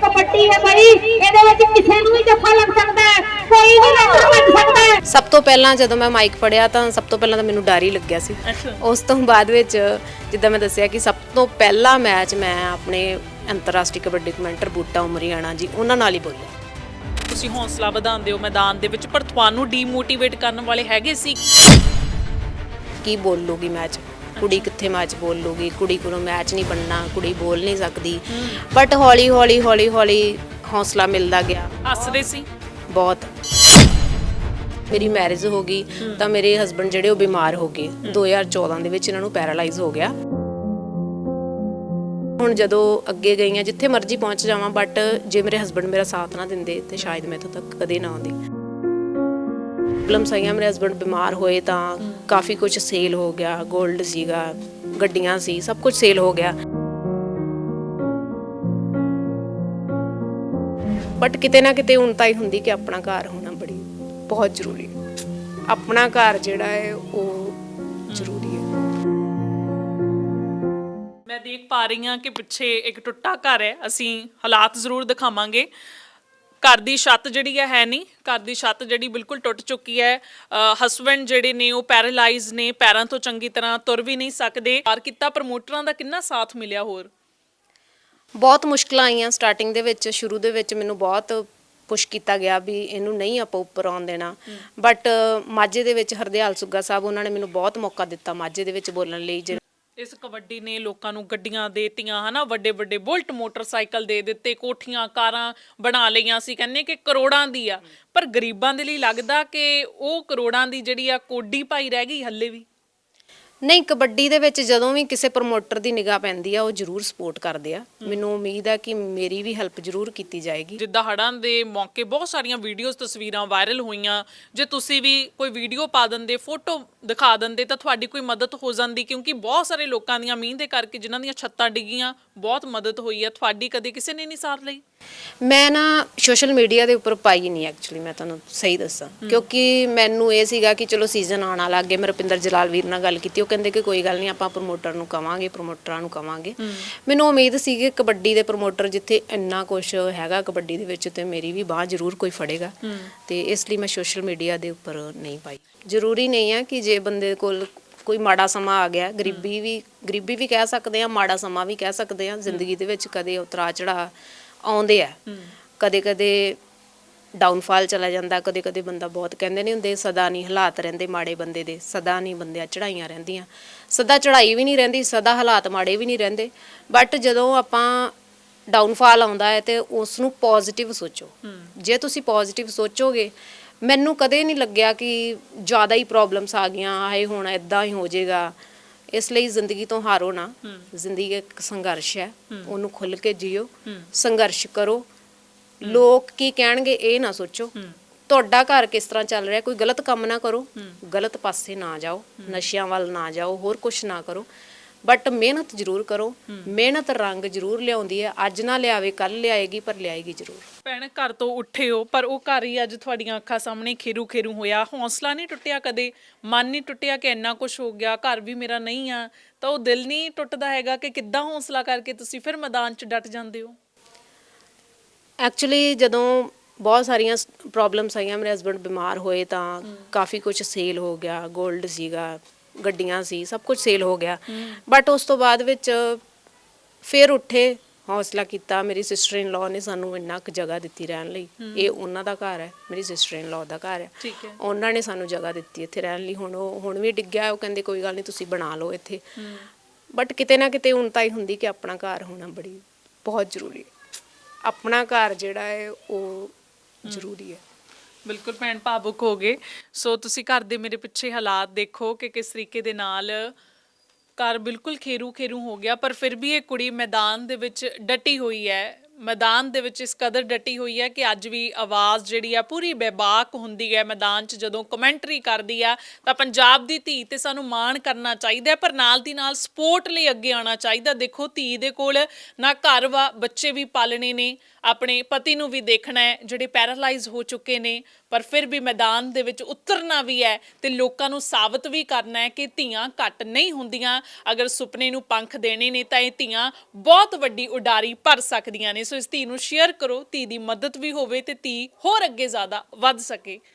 ਕਬੱਡੀ ਹੈ ਬਈ ਇਹਦੇ ਵਿੱਚ ਕਿਸੇ ਨੂੰ ਵੀ ਜੱਫਾ ਲੱਗ ਸਕਦਾ ਹੈ ਕੋਈ ਵੀ ਲੱਗ ਸਕਦਾ ਹੈ। ਸਭ ਤੋਂ ਪਹਿਲਾਂ ਜਦੋਂ ਮੈਂ ਮਾਈਕ ਫੜਿਆ ਤਾਂ ਸਭ ਤੋਂ ਪਹਿਲਾਂ ਤਾਂ ਮੈਨੂੰ ਡਰ ਹੀ ਲੱਗਿਆ ਸੀ। ਉਸ ਤੋਂ ਬਾਅਦ ਵਿੱਚ ਜਿੱਦਾਂ ਮੈਂ ਦੱਸਿਆ ਕਿ ਸਭ ਤੋਂ ਪਹਿਲਾ ਮੈਚ ਮੈਂ ਆਪਣੇ ਅੰਤਰਰਾਸ਼ਟਰੀ ਕਬੱਡੀ ਕਮੈਂਟਰ ਬੂਟਾ ਉਮਰੀਆਣਾ ਜੀ ਉਹਨਾਂ ਨਾਲ ਹੀ ਬੋਲਿਆ। ਤੁਸੀਂ ਹੌਸਲਾ ਵਧਾਉਂਦੇ ਹੋ ਮੈਦਾਨ ਦੇ ਵਿੱਚ ਪਰ ਤੁਹਾਨੂੰ ਡੀਮੋਟੀਵੇਟ ਕਰਨ ਵਾਲੇ ਹੈਗੇ ਸੀ? ਕੀ ਬੋਲੂਗੀ ਮੈਚ? ਕੁੜੀ ਕਿੱਥੇ ਮੈਚ ਬੋਲੂਗੀ? ਕੁੜੀ ਕੋਲੋਂ ਮੈਚ ਨਹੀਂ ਬਣਨਾ ਕੁੜੀ ਬੋਲ ਨਹੀਂ ਸਕਦੀ। ਬਟ ਹੌਲੀ ਹੌਲੀ ਹੌਲੀ ਹੌਲੀ ਹੌਸਲਾ ਮਿਲਦਾ ਗਿਆ। ਹੱਸਦੇ ਸੀ? ਬਹੁਤ। ਮੇਰੀ ਮੈਰਿਜ ਹੋ ਗਈ ਤਾਂ ਮੇਰੇ ਹਸਬੰਡ ਜਿਹੜੇ ਉਹ ਬਿਮਾਰ ਹੋ ਗਏ। 2014 ਦੇ ਵਿੱਚ ਇਹਨਾਂ ਨੂੰ ਪੈਰਾਲਾਈਜ਼ ਹੋ ਗਿਆ। ਹੁਣ ਜਦੋਂ ਅੱਗੇ ਗਈਆਂ ਜਿੱਥੇ ਮਰਜ਼ੀ ਪਹੁੰਚ ਜਾਵਾਂ ਬਟ ਜੇ ਮੇਰੇ ਹਸਬੰਡ ਮੇਰਾ ਸਾਥ ਨਾ ਦਿੰਦੇ ਤੇ ਸ਼ਾਇਦ ਮੈਂ ਇੱਥੋਂ ਤੱਕ ਕਦੇ ਨਾ ਆਉਂਦੀ। ਪ੍ਰੋਬਲਮਸ ਆਈਆਂ, ਮੇਰੇ ਹਸਬੰਡ ਬਿਮਾਰ ਹੋਏ ਤਾਂ ਕਾਫੀ ਕੁਝ ਸੇਲ ਹੋ ਗਿਆ 골ਡ ਸੀਗਾ, ਗੱਡੀਆਂ ਸੀ, ਸਭ ਕੁਝ ਸੇਲ ਹੋ ਗਿਆ। ਬਟ ਕਿਤੇ ਨਾ ਕਿਤੇ ਹੁਣ ਤਾਂ ਹੀ ਹੁੰਦੀ ਕਿ ਆਪਣਾ ਘਰ ਹੋਣਾ ਬੜੀ, ਬਹੁਤ ਜ਼ਰੂਰੀ। ਆਪਣਾ ਘਰ ਜਿਹੜਾ ਹੈ, ਉਹ ਜ਼ਰੂਰੀ ਹੈ। ਮੈਂ ਦੇਖ ਪਾ ਰਹੀ ਹਾਂ ਕਿ ਪਿੱਛੇ ਇੱਕ ਟੁੱਟਾ ਘਰ ਹੈ, ਅਸੀਂ ਹਾਲਾਤ ਜ਼ਰੂਰ ਦਿਖਾਵਾਂਗੇ। ਘਰ ਦੀ ਛੱਤ ਜਿਹੜੀ ਹੈ ਹੈ ਨਹੀਂ ਘਰ ਦੀ ਛੱਤ ਜਿਹੜੀ ਬਿਲਕੁਲ ਟੁੱਟ ਚੁੱਕੀ ਹੈ। ਹਸਬੰਡ ਜਿਹੜੇ ਨੇ ਉਹ ਪੈਰਾਲਾਈਜ਼ ਨੇ ਪੈਰਾਂ ਤੋਂ ਚੰਗੀ ਤਰ੍ਹਾਂ ਤੁਰ ਵੀ ਨਹੀਂ ਸਕਦੇ। ਪਾਰ ਕੀਤਾ ਪ੍ਰਮੋਟਰਾਂ ਦਾ ਕਿੰਨਾ ਸਾਥ ਮਿਲਿਆ ਹੋਰ? ਬਹੁਤ ਮੁਸ਼ਕਲਾਂ ਆਈਆਂ ਸਟਾਰਟਿੰਗ ਦੇ ਵਿੱਚ ਸ਼ੁਰੂ ਦੇ ਵਿੱਚ ਮੈਨੂੰ ਬਹੁਤ ਪੁਸ਼ ਕੀਤਾ ਗਿਆ ਵੀ ਇਹਨੂੰ ਨਹੀਂ ਆਪਾਂ ਉੱਪਰ ਆਉਣ ਦੇਣਾ। ਬਟ ਮਾਝੇ ਦੇ ਵਿੱਚ ਹਰਦਿਆਲ ਸੁੱਗਾ ਸਾਹਿਬ ਉਹਨਾਂ ਨੇ ਮੈਨੂੰ ਬਹੁਤ ਮੌਕਾ ਦਿੱਤਾ ਮਾਝੇ ਦੇ ਵਿੱਚ ਬੋਲਣ ਲਈ ਜੇ ਇਸ ਕਬੱਡੀ ਨੇ ਲੋਕਾਂ ਨੂੰ ਗੱਡੀਆਂ ਦੇਤੀਆਂ, ਹਨਾ? ਵੱਡੇ ਵੱਡੇ ਬੁਲਟ ਮੋਟਰਸਾਈਕਲ ਦੇ ਦਿੱਤੇ, ਕੋਠੀਆਂ, ਕਾਰਾਂ ਬਣਾ ਲਈਆਂ ਸੀ। ਕਹਿੰਦੇ ਕਿ ਕਰੋੜਾਂ ਦੀ ਆ। ਪਰ ਗਰੀਬਾਂ ਦੇ ਲਈ ਲੱਗਦਾ ਕਿ ਉਹ ਕਰੋੜਾਂ ਦੀ ਜਿਹੜੀ ਆ ਕੋਡੀ ਪਾਈ ਰਹਿ ਗਈ ਹੱਲੇ ਵੀ। ਨਹੀਂ ਕਬੱਡੀ ਦੇ ਵਿੱਚ ਜਦੋਂ ਵੀ ਕਿਸੇ ਪ੍ਰਮੋਟਰ ਦੀ ਨਿਗਾਹ ਪੈਂਦੀ ਆ ਉਹ ਜ਼ਰੂਰ ਸਪੋਰਟ ਕਰਦੇ ਆ। ਮੈਨੂੰ ਉਮੀਦ ਆ ਕਿ ਮੇਰੀ ਵੀ ਹੈਲਪ ਜ਼ਰੂਰ ਕੀਤੀ ਜਾਏਗੀ। ਜਿੱਦਾਂ ਹੜਾਂ ਦੇ ਮੌਕੇ ਬਹੁਤ ਸਾਰੀਆਂ ਵੀਡੀਓਜ਼ ਤਸਵੀਰਾਂ ਵਾਇਰਲ ਹੋਈਆਂ। ਜੇ ਤੁਸੀਂ ਵੀ ਕੋਈ ਵੀਡੀਓ ਪਾ ਦਿੰਦੇ ਫੋਟੋ ਦਿਖਾ ਦਿੰਦੇ ਤਾਂ ਤੁਹਾਡੀ ਕੋਈ ਮਦਦ ਹੋ ਜਾਂਦੀ ਕਿਉਂਕਿ ਬਹੁਤ ਸਾਰੇ ਲੋਕਾਂ ਦੀਆਂ ਮੀਂਹ ਦੇ ਕਰਕੇ ਜਿਨ੍ਹਾਂ ਦੀਆਂ ਛੱਤਾਂ ਡਿੱਗੀਆਂ ਬਹੁਤ ਮਦਦ ਹੋਈ ਹੈ ਤੁਹਾਡੀ ਕਦੇ ਕਿਸੇ ਨੇ ਨਹੀਂ ਸਾਥ ਲਈ? ਮੈਂ ਨਾ ਸੋਸ਼ਲ ਮੀਡੀਆ ਦੇ ਉੱਪਰ ਪਾਈ ਨਹੀਂ ਐਕਚੁਅਲੀ ਮੈਂ ਤੁਹਾਨੂੰ ਸਹੀ ਦੱਸਾਂ। ਕਿਉਂਕਿ ਮੈਨੂੰ ਇਹ ਸੀਗਾ ਕਿ ਚਲੋ ਸੀਜ਼ਨ ਆਉਣ ਵਾਲਾ ਅੱਗੇ ਮੈਂ ਰੁਪਿੰਦਰ ਜਲਾਲ ਵੀਰ ਨਾਲ ਗੱਲ ਕੀਤੀ ਉਹ ਕਹਿੰਦੇ ਕਿ ਕੋਈ ਗੱਲ ਨਹੀਂ ਆਪਾਂ ਪ੍ਰਮੋਟਰ ਨੂੰ ਕਵਾਂਗੇ ਪ੍ਰਮੋਟਰਾਂ ਨੂੰ ਕਵਾਂਗੇ। ਮੈਨੂੰ ਉਮੀਦ ਸੀ ਕਿ ਕਬੱਡੀ ਦੇ ਪ੍ਰਮੋਟਰ ਜਿੱਥੇ ਇੰਨਾ ਕੁਝ ਹੈਗਾ ਕਬੱਡੀ ਦੇ ਵਿੱਚ ਤੇ ਮੇਰੀ ਵੀ ਬਾਹ ਜ਼ਰੂਰ ਕੋਈ ਫੜੇਗਾ। ਤੇ ਇਸ ਲਈ ਮੈਂ ਸੋਸ਼ਲ ਮੀਡੀਆ ਦੇ ਉੱਪਰ ਨਹੀਂ ਪਾਈ। ਜ਼ਰੂਰੀ ਨਹੀਂ ਆ ਕਿ ਜੇ ਬੰਦੇ ਕੋਲ ਕੋਈ ਮਾੜਾ ਸਮਾਂ ਆ ਗਿਆ ਗਰੀਬੀ ਵੀ ਗਰੀਬੀ ਵੀ ਕਹਿ ਸਕਦੇ ਆ ਮਾੜਾ ਸਮਾਂ ਵੀ ਕਹਿ ਸਕਦੇ ਆ ਜ਼ਿੰਦਗੀ ਦੇ ਵਿੱਚ ਕਦੇ ਉਤਰਾ ਚੜਾ ਆਉਂਦੇ ਆ। ਕਦੇ ਕਦੇ ਡਾਊਨਫਾਲ ਚਲਾ ਜਾਂਦਾ ਕਦੇ ਕਦੇ ਬੰਦਾ ਬਹੁਤ ਕਹਿੰਦੇ ਨਹੀਂ ਹੁੰਦੇ ਸਦਾ ਨਹੀਂ ਹਾਲਾਤ ਰਹਿੰਦੇ ਮਾੜੇ ਬੰਦੇ ਦੇ ਸਦਾ ਨਹੀਂ ਬੰਦਿਆਂ ਚੜਾਈਆਂ ਰਹਿੰਦੀਆਂ। ਸਦਾ ਚੜਾਈ ਵੀ ਨਹੀਂ ਰਹਿੰਦੀ ਸਦਾ ਹਾਲਾਤ ਮਾੜੇ ਵੀ ਨਹੀਂ ਰਹਿੰਦੇ। ਬਟ ਜਦੋਂ ਆਪਾਂ ਡਾਊਨਫਾਲ ਆਉਂਦਾ ਹੈ ਤੇ ਉਸ ਨੂੰ ਪੋਜ਼ਿਟਿਵ ਸੋਚੋ ਜੇ ਤੁਸੀਂ ਪੋਜ਼ਿਟਿਵ ਸੋਚੋਗੇ ਮੈਨੂੰ ਕਦੇ ਨਹੀਂ ਲੱਗਿਆ ਕਿ ਜ਼ਿਆਦਾ ਹੀ ਪ੍ਰੋਬਲਮਸ ਆ ਗਈਆਂ ਆਏ ਹੁਣ ਇਦਾਂ ਹੀ ਹੋ ਜਾਏਗਾ। ਇਸ ਲਈ ਜ਼ਿੰਦਗੀ ਤੋਂ ਹਾਰੋ ਨਾ। ਜ਼ਿੰਦਗੀ ਇੱਕ ਸੰਘਰਸ਼ ਹੈ। ਉਹਨੂੰ ਖੁੱਲ ਕੇ ਜੀਓ। ਸੰਘਰਸ਼ ਕਰੋ। ਲੋਕ ਕੀ ਕਹਿਣਗੇ ਇਹ ਨਾ ਸੋਚੋ। ਤੁਹਾਡਾ ਘਰ ਕਿਸ ਤਰ੍ਹਾਂ ਚੱਲ ਰਿਹਾ? ਕੋਈ ਗਲਤ ਕੰਮ ਨਾ ਕਰੋ। ਗਲਤ ਪਾਸੇ ਨਾ ਜਾਓ। ਨਸ਼ਿਆਂ ਵੱਲ ਨਾ ਜਾਓ ਹੋਰ ਕੁਝ ਨਾ ਕਰੋ। ਬਟ ਮਿਹਨਤ ਜ਼ਰੂਰ ਕਰੋ। ਮਿਹਨਤ ਰੰਗ ਜ਼ਰੂਰ ਲਿਆਉਂਦੀ ਹੈ। ਅੱਜ ਨਾ ਲਿਆਵੇ ਕੱਲ ਲਿਆਏਗੀ ਪਰ ਲਿਆਏਗੀ ਜ਼ਰੂਰ। ਭੈਣ ਘਰ ਤੋਂ ਉੱਠੇ ਹੋ ਪਰ ਉਹ ਘਰ ਹੀ ਅੱਜ ਤੁਹਾਡੀਆਂ ਅੱਖਾਂ ਸਾਹਮਣੇ ਖੇਰੂ ਖੇਰੂ ਹੋਇਆ। ਹੌਸਲਾ ਨਹੀਂ ਟੁੱਟਿਆ ਕਦੇ ਮਨ ਨਹੀਂ ਟੁੱਟਿਆ ਕਿ ਇੰਨਾ ਕੁਝ ਹੋ ਗਿਆ ਘਰ ਵੀ ਮੇਰਾ ਨਹੀਂ ਆ। ਤਾਂ ਉਹ ਦਿਲ ਨਹੀਂ ਟੁੱਟਦਾ ਹੈਗਾ ਕਿ ਕਿੱਦਾਂ ਹੌਸਲਾ ਕਰਕੇ ਤੁਸੀਂ ਫਿਰ ਮੈਦਾਨ 'ਚ ਡਟ ਜਾਂਦੇ ਹੋ। ਐਕਚੁਅਲੀ ਜਦੋਂ ਬਹੁਤ ਸਾਰੀਆਂ ਪ੍ਰੋਬਲਮਸ ਆਈਆਂ ਮੇਰੇ ਹਸਬੰਡ ਬਿਮਾਰ ਹੋਏ ਤਾਂ ਕਾਫੀ ਕੁਝ ਸੇਲ ਹੋ ਗਿਆ 골ਡ ਸੀਗਾ ਗੱਡੀਆਂ ਸੀ ਸਭ ਕੁਝ ਸੇਲ ਹੋ ਗਿਆ। ਬਟ ਉਸ ਤੋਂ ਬਾਅਦ ਵਿੱਚ ਫਿਰ ਉੱਠੇ ਹੌਸਲਾ ਕੀਤਾ ਮੇਰੀ ਸਿਸਟਰ ਇਨ ਲਾਅ ਨੇ ਸਾਨੂੰ ਇੰਨਾ ਕੁ ਜਗ੍ਹਾ ਦਿੱਤੀ ਰਹਿਣ ਲਈ। ਇਹ ਉਹਨਾਂ ਦਾ ਘਰ ਹੈ ਮੇਰੀ ਸਿਸਟਰ ਇਨ ਲਾਅ ਦਾ ਘਰ ਹੈ। ਠੀਕ ਹੈ। ਉਹਨਾਂ ਨੇ ਸਾਨੂੰ ਜਗ੍ਹਾ ਦਿੱਤੀ ਇੱਥੇ ਰਹਿਣ ਲਈ। ਹੁਣ ਉਹ ਹੁਣ ਵੀ ਡਿੱਗਿਆ ਉਹ ਕਹਿੰਦੇ ਕੋਈ ਗੱਲ ਨਹੀਂ ਤੁਸੀਂ ਬਣਾ ਲਓ ਇੱਥੇ। ਬਟ ਕਿਤੇ ਨਾ ਕਿਤੇ ਹੁਣ ਤਾਂ ਹੀ ਹੁੰਦੀ ਕਿ ਆਪਣਾ ਘਰ ਹੋਣਾ ਬੜੀ ਬਹੁਤ ਜ਼ਰੂਰੀ ਹੈ। ਆਪਣਾ ਘਰ ਜਿਹੜਾ ਹੈ, ਉਹ ਜ਼ਰੂਰੀ ਹੈ। ਬਿਲਕੁਲ ਭੈਣ ਭਾਵੁਕ ਹੋ ਗਏ। ਸੋ ਤੁਸੀਂ ਘਰ ਦੇ ਮੇਰੇ ਪਿੱਛੇ ਹਾਲਾਤ ਦੇਖੋ ਕਿ ਕਿਸ ਤਰੀਕੇ ਦੇ ਨਾਲ ਘਰ ਬਿਲਕੁਲ ਖੇਰੂ ਖੇਰੂ ਹੋ ਗਿਆ, ਪਰ ਫਿਰ ਵੀ ਇਹ ਕੁੜੀ ਮੈਦਾਨ ਦੇ ਵਿੱਚ ਡਟੀ ਹੋਈ ਹੈ। ਮੈਦਾਨ ਦੇ ਵਿੱਚ ਇਸ ਕਦਰ ਡਟੀ ਹੋਈ ਹੈ ਕਿ ਅੱਜ ਵੀ ਆਵਾਜ਼ ਜਿਹੜੀ ਆ ਪੂਰੀ ਬੇਬਾਕ ਹੁੰਦੀ ਹੈ ਮੈਦਾਨ 'ਚ ਜਦੋਂ ਕਮੈਂਟਰੀ ਕਰਦੀ ਆ, ਤਾਂ ਪੰਜਾਬ ਦੀ ਧੀ ਤੇ ਸਾਨੂੰ ਮਾਣ ਕਰਨਾ ਚਾਹੀਦਾ ਪਰ ਨਾਲ ਦੀ ਨਾਲ ਸਪੋਰਟ ਲਈ ਅੱਗੇ ਆਉਣਾ ਚਾਹੀਦਾ। ਦੇਖੋ, ਧੀ ਦੇ ਕੋਲ ਨਾ ਘਰ ਵਾ, ਬੱਚੇ ਵੀ ਪਾਲਣੇ ਨੇ, ਆਪਣੇ ਪਤੀ ਨੂੰ ਵੀ ਦੇਖਣਾ ਹੈ, ਜਿਹੜੇ ਪੈਰਾਲਾਈਜ਼ ਹੋ ਚੁੱਕੇ ਨੇ ਪਰ ਫਿਰ ਵੀ ਮੈਦਾਨ ਦੇ ਵਿੱਚ ਉਤਰਨਾ ਵੀ ਹੈ ਤੇ ਲੋਕਾਂ ਨੂੰ ਸਾਬਤ ਵੀ ਕਰਨਾ ਹੈ ਕਿ ਧੀਆਂ ਘੱਟ ਨਹੀਂ ਹੁੰਦੀਆਂ। ਅਗਰ ਸੁਪਨੇ ਨੂੰ ਪੰਖ ਦੇਣੇ ਨੇ ਤਾਂ ਇਹ ਧੀਆਂ ਬਹੁਤ ਵੱਡੀ ਉਡਾਰੀ ਭਰ ਸਕਦੀਆਂ ਨੇ। ਸੋ ਇਸ ਧੀ ਨੂੰ ਸ਼ੇਅਰ ਕਰੋ, ਧੀ ਦੀ ਮਦਦ ਵੀ ਹੋਵੇ ਤੇ ਧੀ ਹੋਰ ਅੱਗੇ ਜ਼ਿਆਦਾ ਵੱਧ ਸਕੇ।